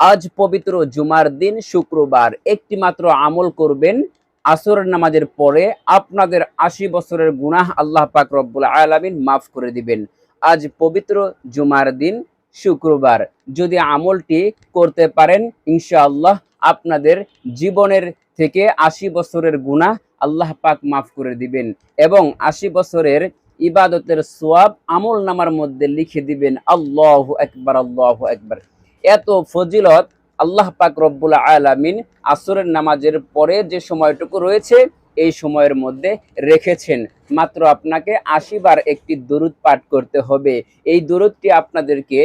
আজ পবিত্র জুমার দিন, শুক্রবার। একটি মাত্র আমল করবেন আসর নামাজের পরে আপনাদের আশি বছরের গুনাহ আল্লাহ পাক রব্বুল আলামিন মাফ করে দিবেন। আজ পবিত্র জুমার দিন, শুক্রবার। যদি আমলটি করতে পারেন, ইনশাআল্লাহ আপনাদের জীবনের থেকে আশি বছরের গুনাহ আল্লাহ পাক মাফ করে দিবেন এবং আশি বছরের ইবাদতের সোয়াব আমল নামার মধ্যে লিখে দিবেন, আল্লাহ একবার আল্লাহ একবার এত ফজিলত আল্লাহ পাক রব্বুল আলামিন আসরের নামাজের পরে যে সময়টুকু রয়েছে, এই সময়ের মধ্যে রেখেছেন। মাত্র আপনাকে আশি বার একটি দরুদ পাঠ করতে হবে। এই দরুদটি আপনাদেরকে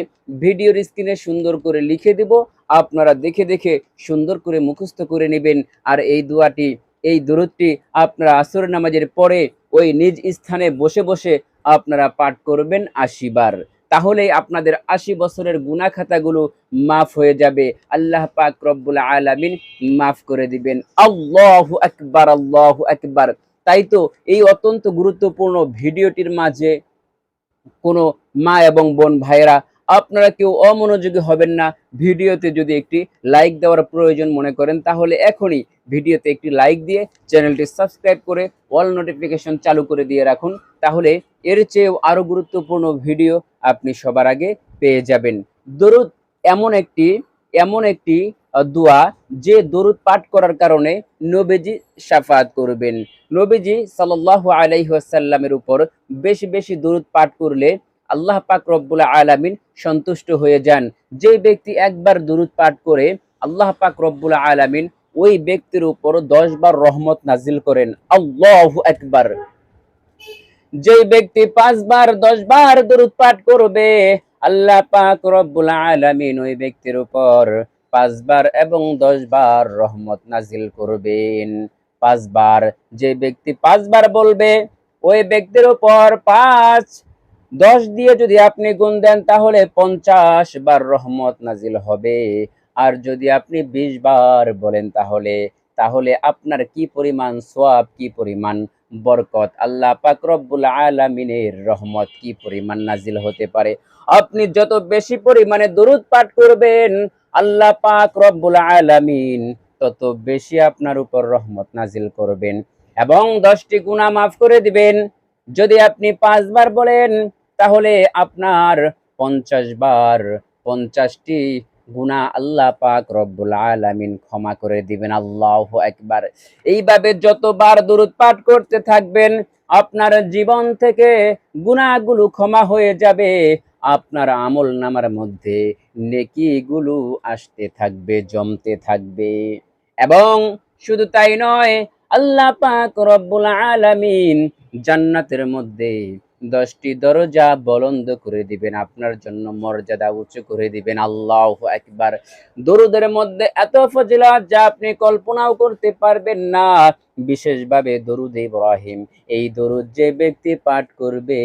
ভিডিওর স্ক্রিনে সুন্দর করে লিখে দিব। আপনারা দেখে দেখে সুন্দর করে মুখস্থ করে নেবেন। আর এই দোয়াটি, এই দরুদটি আপনারা আসর নামাজের পরে ওই নিজ স্থানে বসে বসে আপনারা পাঠ করবেন আশি বার। তাহলেই আপনাদের আশি বছরের গুনা খাতাগুলো মাফ হয়ে যাবে। আল্লাহ পাক রব্বুল আলামিন মাফ করে দিবেন। আল্লাহ আকবার, আল্লাহ একবার তাই তো এই অত্যন্ত গুরুত্বপূর্ণ ভিডিওটির মাঝে কোনো মা এবং বোন ভাইয়েরা আপনারা কেউ অমনোযোগী হবেন না। ভিডিওতে যদি একটি লাইক দেওয়ার প্রয়োজন মনে করেন, তাহলে এখনই ভিডিওতে একটি লাইক দিয়ে চ্যানেলটি সাবস্ক্রাইব করে অল নোটিফিকেশন চালু করে দিয়ে রাখুন। তাহলে এর চেয়েও আরও গুরুত্বপূর্ণ ভিডিও আপনি সবার আগে পেয়ে যাবেন। দরুদ এমন একটি এমন একটি দোয়া যে দরুদ পাঠ করার কারণে নবীজি সাফাত করবেন। নবীজি সাল্লাল্লাহু আলাইহি ওয়াসাল্লামের উপর বেশি বেশি দরুদ পাঠ করলে আল্লাহ পাক রব্বুল আলামিন সন্তুষ্ট হয়ে যান। যে ব্যক্তি একবার দরুদ পাঠ করে আল্লাহ পাক রব্বুল আলামিন ওই ব্যক্তির উপর দশ বার রহমত নাজিল করেন। আল্লাহু আকবার। যে ব্যক্তি পাঁচবার দশ বার দরুদ পাঠ করবে, আল্লাহ পাক রব্বুল আলামিন ওই ব্যক্তির উপর পাঁচবার এবং দশ বার রহমত নাজিল করবেন। পাঁচবার যে ব্যক্তি পাঁচবার বলবে, ওই ব্যক্তির উপর পাঁচ দশ দিয়ে যদি আপনি গুণ দেন, তাহলে পঞ্চাশ বার রহমত নাজিল হবে। আর যদি আপনি বিশ বার বলেন তাহলে তাহলে আপনার কি পরিমাণ সোয়াব, কি পরিমাণ বরকত? আল্লাহ পাক রব্বুল আলামিনের রহমত কি পরিমাণ নাজিল হতে পারে? আপনি যত বেশি পরিমাণে দরুদ পাঠ করবেন, আল্লাহ পাক রব্বুল আলামিন তত বেশি আপনার উপর রহমত নাজিল করবেন। এবং দশটি গুনাহ মাফ করে দিবেন। যদি আপনি পাঁচবার বলেন তাহলে আপনার পঞ্চাশ বার পঞ্চাশটি গুণা আল্লাহ পাক রব্বুল আলামিন ক্ষমা করে দিবেন, আল্লাহ একবার এইভাবে যতবার দরুদ পাঠ করতে থাকবেন, আপনার জীবন থেকে গুণাগুলো ক্ষমা হয়ে যাবে, আপনার আমল নামার মধ্যে নেকিগুলো আসতে থাকবে, জমতে থাকবে। এবং শুধু তাই নয়, আল্লাহ পাক রব্বুল আলামিন জান্নাতের মধ্যে দশটি দরজা বলন্দ করে দিবেন, আপনার জন্য মর্যাদা উঁচু করে দিবেন। আল্লাহ একবার দরুদের মধ্যে এত ফজিলা যা আপনি কল্পনাও করতে পারবেন না। বিশেষভাবে দরুদ ইব্রাহিম, এই দরুদ যে ব্যক্তি পাঠ করবে,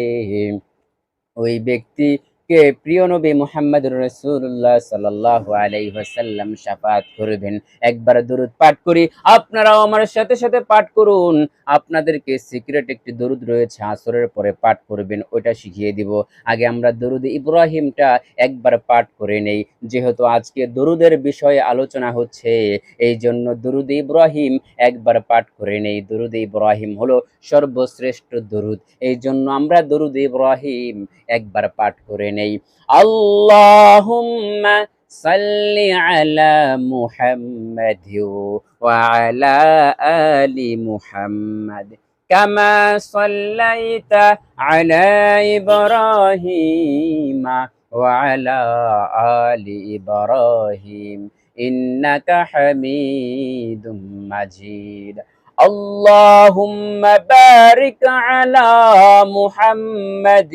ওই ব্যক্তি কে প্রিয় নবী মুহাম্মদ রসুল্লাহ সাল্লাহ আলাইসাল্লাম সাফাত করবেন একবার দরুদ পাঠ করি, আপনারাও আমার সাথে সাথে পাঠ করুন। আপনাদেরকে সিক্রেট একটি দরুদ রয়েছে, আসরের পরে পাঠ করবেন, ওইটা শিখিয়ে দিব। আগে আমরা দরুদ ইব্রাহিমটা একবার পাঠ করে নেই। যেহেতু আজকে দরুদের বিষয়ে আলোচনা হচ্ছে, এই জন্য দরুদ ইব্রাহিম একবার পাঠ করে নেই। দরুদ ইব্রাহিম হলো সর্বশ্রেষ্ঠ দরুদ। এই জন্য আমরা দরুদ ইব্রাহিম একবার পাঠ করে নেই। আল্লাহুম্মা সাল্লি আলা মুহাম্মাদ ওয়া আলি মুহাম্মাদ كما صليت على إبراهيم وعلى آل إبراهيم إنك حميد مجيد اللهم بارك على محمد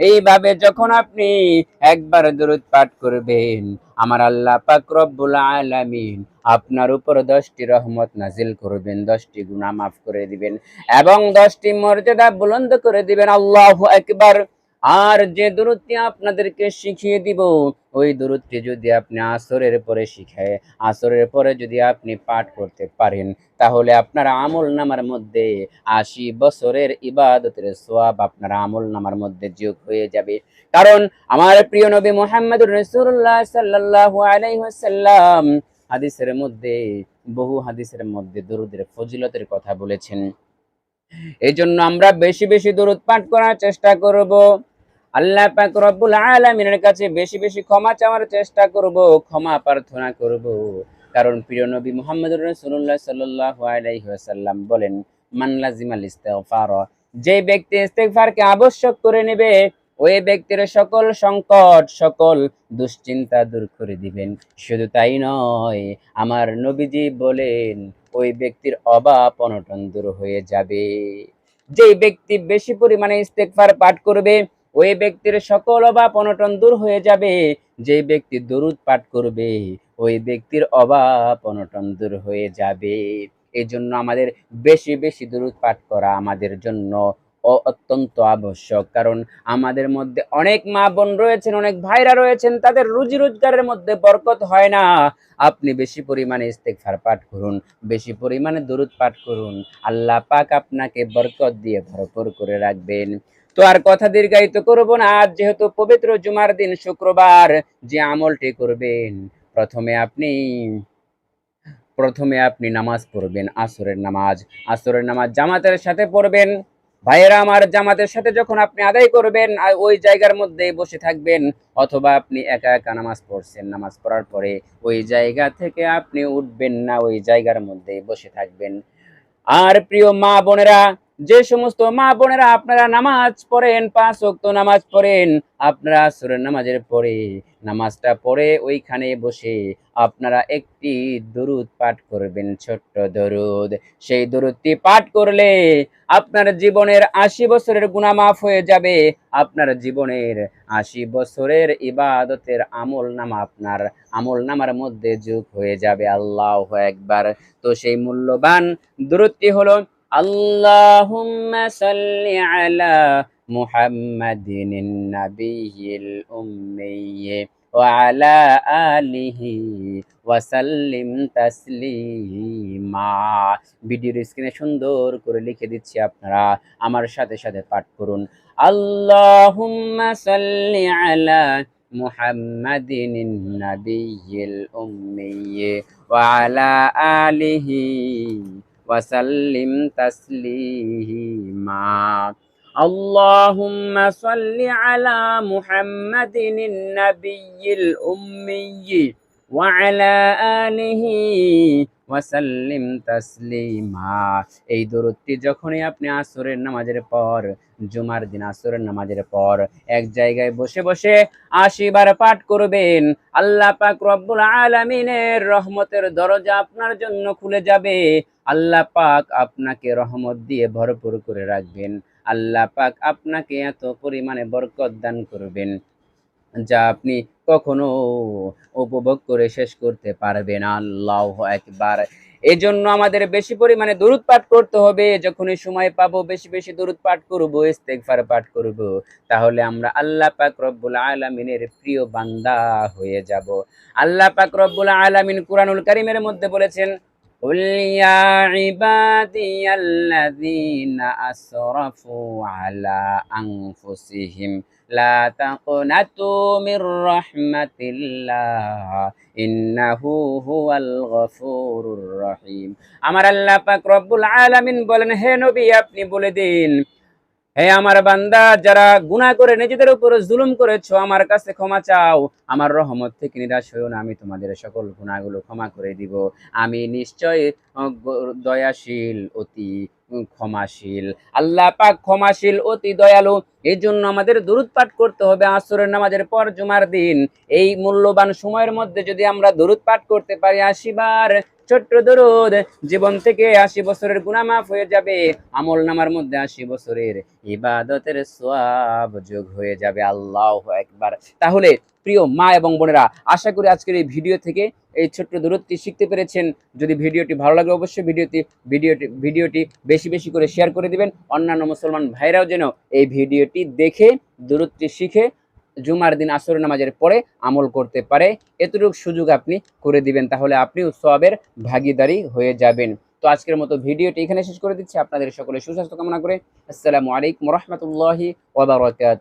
এইভাবে যখন আপনি একবার দূরত পাঠ করবেন, আমার আল্লাহ পাক রব্বুল আলামিন আপনার উপর দশটি রহমত নাজিল করবেন, দশটি গুণা মাফ করে দিবেন এবং দশটি মর্যাদা বুলন্দ করে দিবেন। আল্লাহ আকবার। আর যে দূরত্বে আপনাদেরকে শিখিয়ে দিব, ওই দূরত্বে যদি আপনি আসরের পরে শিখায় আসরের পরে যদি আপনি পাঠ করতে পারেন, তাহলে আপনার আমল নামার মধ্যে আশি বছরের ইবাদতের সোয়াব আপনার আমল নামার মধ্যে যোগ হয়ে যাবে। কারণ আমার প্রিয় নবী মোহাম্মদুর রসুল্লাহ সাল্লাল্লাহু আলাইহি ওয়াসাল্লাম হাদিসের মধ্যে, বহু হাদিসের মধ্যে দরুদের ফজিলতের কথা বলেছেন। এই জন্য আমরা বেশি বেশি দরুদ পাঠ করার চেষ্টা করব। আল্লাহ পাক রব্বুল আলামিনের কাছে বেশি বেশি ক্ষমা চাওয়ার চেষ্টা করব, ক্ষমা প্রার্থনা করব। কারণ প্রিয় নবী মুহাম্মদুর রাসূলুল্লাহ সাল্লাল্লাহু বলেন, মান লাজিমাল ইস্তিগফার যে ব্যক্তি ইস্তেগফারকে আবশ্যক করে নেবে, ওই ব্যক্তির সকল সংকট, সকল দুশ্চিন্তা দূর করে দিবেন। শুধু তাই নয়, আমার নবীজি বলেন, ওই ব্যক্তির অভাব অনটন দূর হয়ে যাবে। যে ব্যক্তি বেশি পরিমাণে ইস্তেগফার পাঠ করবে ওই ব্যক্তির সকল অভাব অনটন দূর হয়ে যাবে। যে ব্যক্তি দরুদ পাঠ করবে, ওই ব্যক্তির অভাব অনটন দূর হয়ে যাবে। এই জন্য আমাদের বেশি বেশি দরুদ পাঠ করা আমাদের জন্য অত্যন্ত আবশ্যক। কারণ আমাদের মধ্যে অনেক মা বোন রয়েছেন, অনেক ভাইরা রয়েছেন, তাদের রুজি রোজগারের মধ্যে বরকত হয় না। আপনি বেশি পরিমাণে ইস্তেগফার পাঠ করুন, বেশি পরিমাণে দরুদ পাঠ করুন। আল্লাহ পাক আপনাকে বরকত দিয়ে ভরপুর করে রাখবেন। তো আর কথা দীর্ঘায়িত করব না। আজ যেহেতু পবিত্র জুমার দিন শুক্রবার, যে আমলটি করবেন, প্রথমে আপনি প্রথমে আপনি নামাজ পড়বেন, আসরের নামাজ। আসরের নামাজ জামাতের সাথে পড়বেন। ভাইয়েরা আমার, জামাতের সাথে যখন আপনি আদায় করবেন ওই জায়গার মধ্যে বসে থাকবেন, অথবা আপনি একা একা নামাজ পড়ছেন, নামাজ পড়ার পরে ওই জায়গা থেকে আপনি উঠবেন না, ওই জায়গার মধ্যে বসে থাকবেন। আর প্রিয় মা বোনেরা যে সমস্ত মা বোনেরা আপনারা নামাজ পড়েন, পাঁচ ওয়াক্ত নামাজ পড়েন, আপনারা আসরের নামাজের পরে নামাজটা পড়ে ওইখানে বসে আপনারা একটি দরুদ পাঠ করবেন, ছোট্ট দরুদ। সেই দরুদটি পাঠ করলে আপনার জীবনের আশি বছরের গুনাহ মাফ হয়ে যাবে, আপনার জীবনের আশি বছরের ইবাদতের আমল নামা আপনার আমল নামার মধ্যে যোগ হয়ে যাবে, আল্লাহ একবার তো সেই মূল্যবান দূরত্ব হলো আল্লাহুম্মা সাল্লি আলা মুহাম্মাদিন নাবিয়িল উম্মিয়্যি وعلى آله وسلم تسليما ভিডিওর স্ক্রিনে সুন্দর করে লিখে দিচ্ছি আপনারা আমার সাথে সাথে পাঠ করুন আল্লাহুম্মা সাল্লি আলা মুহাম্মাদিন নাবিয়িল উম্মিয়্যি وعلى آله وسلم تسليما اللهم صل على محمد النبي الأمي. وعلى آله ওয়াসাল্লিম তাসলিমা এই দরুদটি যখনই আপনি আসরের নামাজের পর জুমার দিন আসরের নামাজের পর এক জায়গায় বসে বসে আশি বার পাঠ করবেন আল্লাহ পাক রব্বুল আলামিনের রহমতের দরজা আপনার জন্য খুলে যাবে আল্লাহ পাক আপনাকে রহমত দিয়ে ভরপুর করে রাখবেন আল্লাহ পাক আপনাকে এত পরিমাণে বরকত দান করবেন যা আপনি কখনো উপভোগ করে শেষ করতে পারবে না। আল্লাহ একবার এই জন্য আমাদের বেশি পরিমাণে দূরত পাঠ করতে হবে। যখনই সময় পাবো, বেশি বেশি দূরত পাঠ করব, ইস্তেগফার পাঠ করব। তাহলে আমরা আল্লাহ পাক রব্বুল আলামিনের প্রিয় বান্দা হয়ে যাব। আল্লাহ পাক রব্বুল আলামিন কুরআনুল কারীমের মধ্যে বলেছেন قل يا عبادي الذين أسرفوا على أنفسهم لا تقنطوا من رحمة الله إنه هو الغفور الرحيم আমার আল্লাহ পাক রব্বুল আলামিন বলেন হে নবী আপনি বলে দিন হে আমার বান্দা, যারা গুনাহ করে, নিজেদের উপর জুলুম করেছ, আমার কাছে ক্ষমা চাও। আমার রহমত থেকে নিরাশ হইও না, আমি তোমাদের সকল গুনাহগুলো ক্ষমা করে দিব। আমি নিশ্চয় দয়াশীল, অতি ক্ষমাশীল। আল্লাহ পাক ক্ষমাশীল, অতি দয়ালু। এই জন্য আমাদের দরুদ পাঠ করতে হবে আসরের নামাজের পর জুমার দিন। এই মূল্যবান সময়ের মধ্যে যদি আমরা দরুদ পাঠ করতে পারি আশিবার ছোট্ট দরুদ, জীবন থেকে আশি বছরের গুনাহ মাফ হয়ে যাবে, আমল নামার মধ্যে আশি বছরের ইবাদতের সওয়াব যোগ হয়ে যাবে, আল্লাহু একবার তাহলে প্রিয় মা এবং বোনেরা, আশা করি আজকের এই ভিডিও থেকে এই ছোট্ট দূরত্বটি শিখতে পেরেছেন। যদি ভিডিওটি ভালো লাগে, অবশ্যই ভিডিওটি ভিডিওটি ভিডিওটি বেশি বেশি করে শেয়ার করে দিবেন। অন্যান্য মুসলমান ভাইরাও যেন এই ভিডিওটি দেখে দূরত্বটি শিখে জুমার দিন আসর নামাজের পরে আমল করতে পারে। এতটুকু সুযোগ আপনি করে দিবেন, তাহলে আপনি উৎসবের ভাগিদারি হয়ে যাবেন। তো আজকের মতো ভিডিওটি এখানে শেষ করে দিচ্ছি। আপনাদের সকলে সুস্বাস্থ্য কামনা করে আসসালামু আলাইকুম রহমতুল্লাহি ওবরাকাত